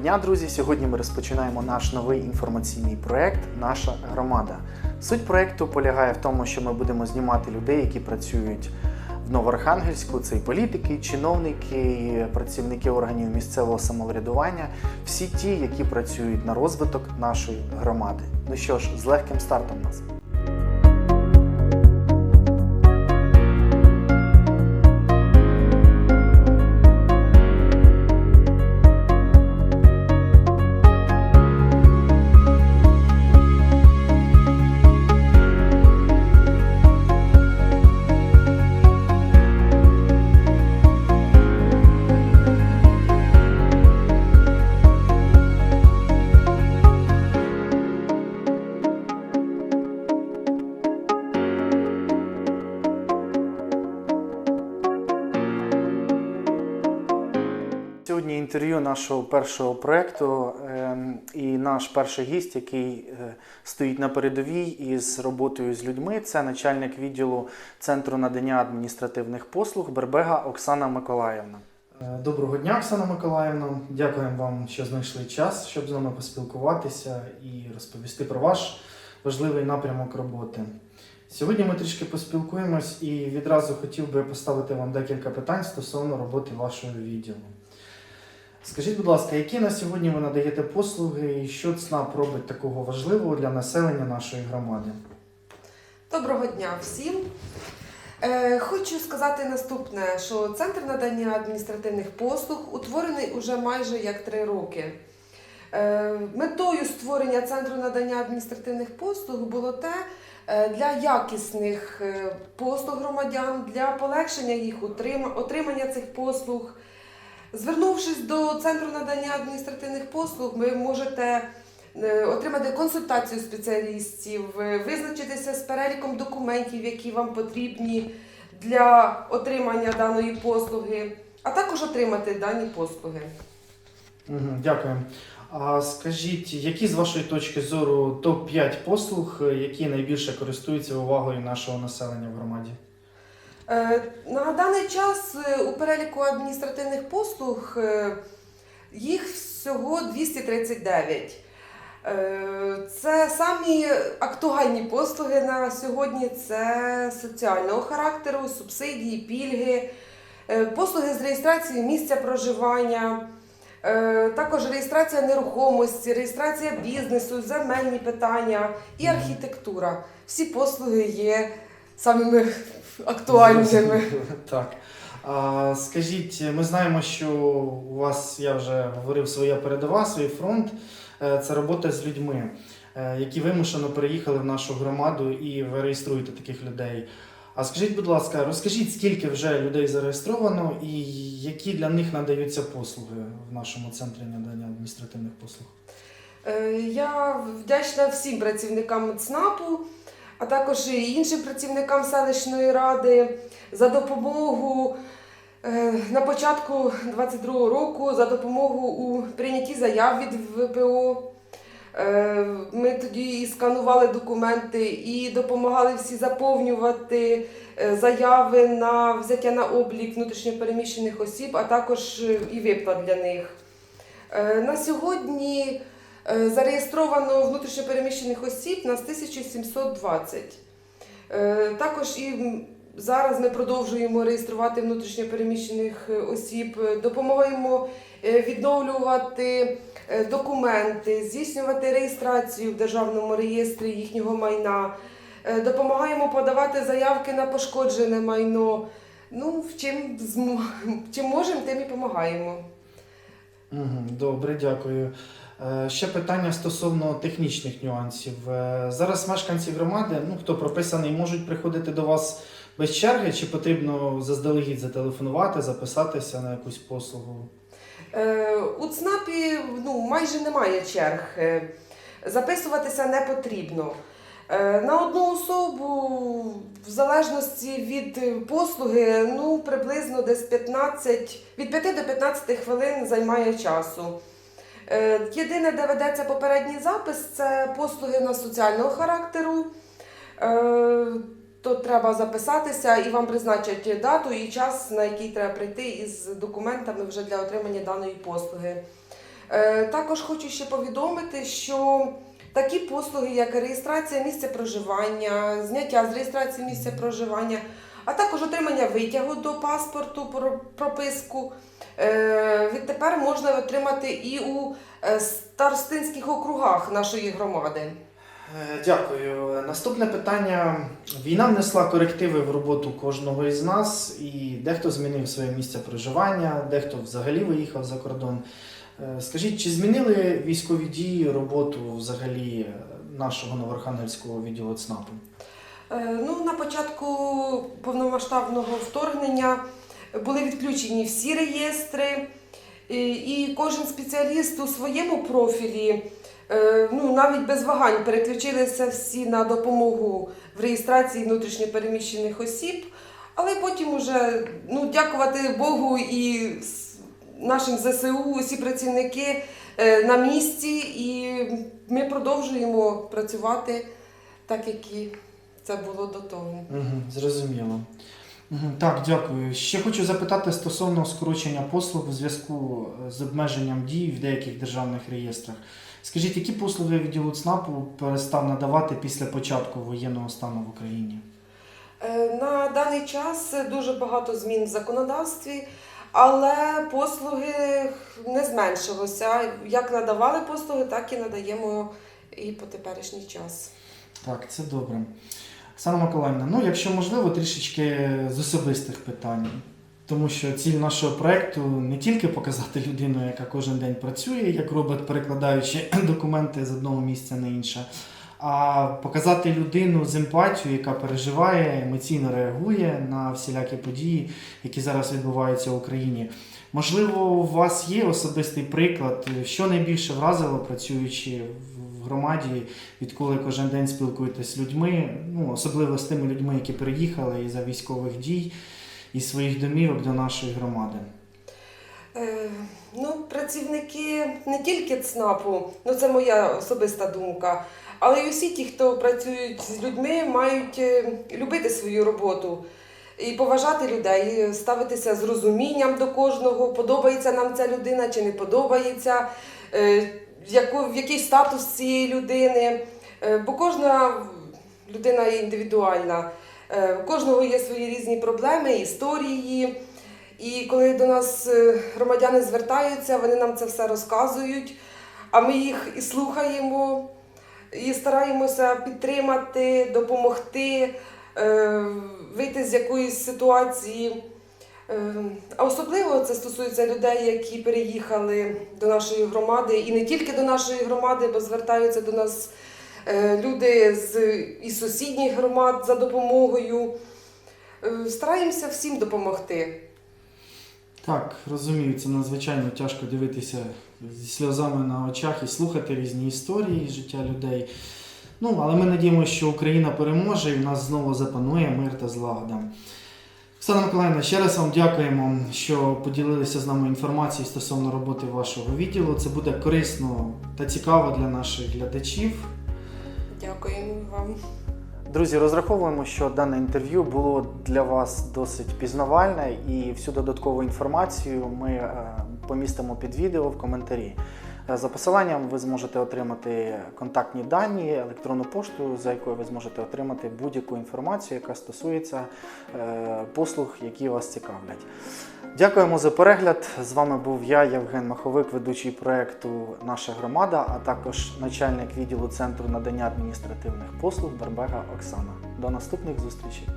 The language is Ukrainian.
Дня, друзі! Сьогодні ми розпочинаємо наш новий інформаційний проект Наша громада. Суть проекту полягає в тому, що ми будемо знімати людей, які працюють в Новоархангельську. Це і політики, чиновники, і працівники органів місцевого самоврядування, всі ті, які працюють на розвиток нашої громади. Ну що ж, з легким стартом нас. Сьогодні інтерв'ю нашого першого проекту ем, і наш перший гість, який е, стоїть на передовій із роботою з людьми, це начальник відділу Центру надання адміністративних послуг Бербега Оксана Миколаївна. Е, Доброго дня, Оксана Миколаївна. Дякуємо вам, що знайшли час, щоб з нами поспілкуватися і розповісти про ваш важливий напрямок роботи. Сьогодні ми трішки поспілкуємось і відразу хотів би поставити вам декілька питань стосовно роботи вашого відділу. Скажіть, будь ласка, які на сьогодні ви надаєте послуги і що ЦНАП робить такого важливого для населення нашої громади? Доброго дня всім. Е, хочу сказати наступне, що центр надання адміністративних послуг утворений уже майже як три роки. Е, метою створення центру надання адміністративних послуг було те, е, для якісних е, послуг громадян, для полегшення їх отримання цих послуг. Звернувшись до центру надання адміністративних послуг, ви можете е, отримати консультацію спеціалістів, е, визначитися з переліком документів, які вам потрібні для отримання даної послуги, а також отримати дані послуги. Дякую. А скажіть, які з вашої точки зору топ-5 послуг, е, які найбільше користуються увагою нашого населення в громаді? Е, На даний час е, у переліку адміністративних послуг е, їх всього 239. Е, Це самі актуальні послуги на сьогодні. Це соціального характеру, субсидії, пільги, послуги з реєстрації місця проживання, також реєстрація нерухомості, реєстрація бізнесу, земельні питання і архітектура. Всі послуги є самими актуальними. Так. А, скажіть, ми знаємо, що у вас, я вже говорив, своя передова, свій фронт Е, це робота з людьми, е, які вимушено переїхали в нашу громаду і ви реєструєте таких людей. А скажіть, будь ласка, розкажіть, скільки вже людей зареєстровано і які для них надаються послуги в нашому центрі надання адміністративних послуг? Е, Я вдячна всім працівникам ЦНАПу, а також і іншим працівникам селищної ради за допомогу е, на початку 22 року, за допомогу у прийнятті заяв від ВПО. Е, Ми тоді і сканували документи і допомагали всі заповнювати е, заяви на взяття на облік внутрішньопереміщених осіб, а також і виплат для них. На сьогодні Зареєстровано внутрішньопереміщених осіб нас 1720. Е, Також і зараз ми продовжуємо реєструвати внутрішньопереміщених е, осіб, е, допомагаємо е, відновлювати е, документи, здійснювати реєстрацію в державному реєстрі їхнього майна, е, допомагаємо подавати заявки на пошкоджене майно. Ну, в чим, чим можемо, тим і допомагаємо. Добре, дякую. Е, Ще питання стосовно технічних нюансів. Е, Зараз мешканці громади, ну хто прописаний, можуть приходити до вас без черги, чи потрібно заздалегідь зателефонувати, записатися на якусь послугу? Е, У ЦНАПі ну, майже немає черг. Записуватися не потрібно. На одну особу, в залежності від послуги, ну, приблизно десь 15, від 5 до 15 хвилин займає часу. Е, Єдине, де ведеться попередній запис, це послуги на соціального характеру. Е, То треба записатися і вам призначать дату і час, на який треба прийти із документами вже для отримання даної послуги. Е, Також хочу ще повідомити, що такі послуги, як реєстрація місця проживання, зняття з реєстрації місця проживання, а також отримання витягу до паспорту, про- прописку, е, відтепер можна отримати і у е, старостинських округах нашої громади. Е, Дякую. Наступне питання. Війна внесла корективи в роботу кожного із нас, і дехто змінив своє місце проживання, дехто взагалі виїхав за кордон. Скажіть, чи змінили військові дії роботу взагалі нашого Новорхангельського відділу ЦНАПу? Е, Ну, на початку повномасштабного вторгнення були відключені всі реєстри, і, кожен спеціаліст у своєму профілі, е, ну, навіть без вагань, переключилися всі на допомогу в реєстрації внутрішньопереміщених осіб. Але потім уже, ну, дякувати Богу і нашим ЗСУ, усі працівники е, на місці, і ми продовжуємо працювати так, як і це було до того. Угу, зрозуміло. Угу, так, дякую. Ще хочу запитати стосовно скорочення послуг в зв'язку е, з обмеженням дій в деяких державних реєстрах. Скажіть, які послуги відділу ЦНАПу перестав надавати після початку воєнного стану в Україні? Е, На даний час дуже багато змін в законодавстві, але послуги не зменшилося. Як надавали послуги, так і надаємо і по теперішній час. Так, це добре. Оксана Миколаївна, ну якщо можливо, трішечки з особистих питань. Тому що ціль нашого проекту не тільки показати людину, яка кожен день працює, як робот, перекладаючи документи з одного місця на інше, а показати людину з емпатією, яка переживає, емоційно реагує на всілякі події, які зараз відбуваються в Україні. Можливо, у вас є особистий приклад, що найбільше вразило, працюючи в громаді, відколи кожен день спілкуєтесь з людьми, ну особливо з тими людьми, які приїхали із за військових дій із своїх домівок до нашої громади. Е, Ну, працівники не тільки ЦНАПу, ну це моя особиста думка, але й усі ті, хто працюють з людьми, мають е, любити свою роботу і поважати людей, ставитися з розумінням до кожного, подобається нам ця людина чи не подобається, е, яко- в який статус цієї людини. Е, Бо кожна людина є індивідуальна, Е, у кожного є свої різні проблеми, історії. І коли до нас е, громадяни звертаються, вони нам це все розказують, а ми їх і слухаємо, і стараємося підтримати, допомогти, е, вийти з якоїсь ситуації. Е, А особливо це стосується людей, які переїхали до нашої громади, і не тільки до нашої громади, бо звертаються до нас е, люди з із сусідніх громад за допомогою. Е, Стараємося всім допомогти. Так, розумію, це надзвичайно тяжко дивитися зі сльозами на очах і слухати різні історії життя людей. Ну, але ми надіємося, що Україна переможе і в нас знову запанує мир та злагода. Оксана Миколаївна, ще раз вам дякуємо, що поділилися з нами інформацією стосовно роботи вашого відділу. Це буде корисно та цікаво для наших глядачів. Дякуємо вам. Друзі, розраховуємо, що дане інтерв'ю було для вас досить пізнавальне і всю додаткову інформацію ми е, помістимо під відео в коментарі. Е, За посиланням ви зможете отримати контактні дані, електронну пошту, за якою ви зможете отримати будь-яку інформацію, яка стосується е, послуг, які вас цікавлять. Дякуємо за перегляд. З вами був я, Євген Маховик, ведучий проекту Наша громада, а також начальник відділу Центру надання адміністративних послуг Барбега Оксана. До наступних зустрічей!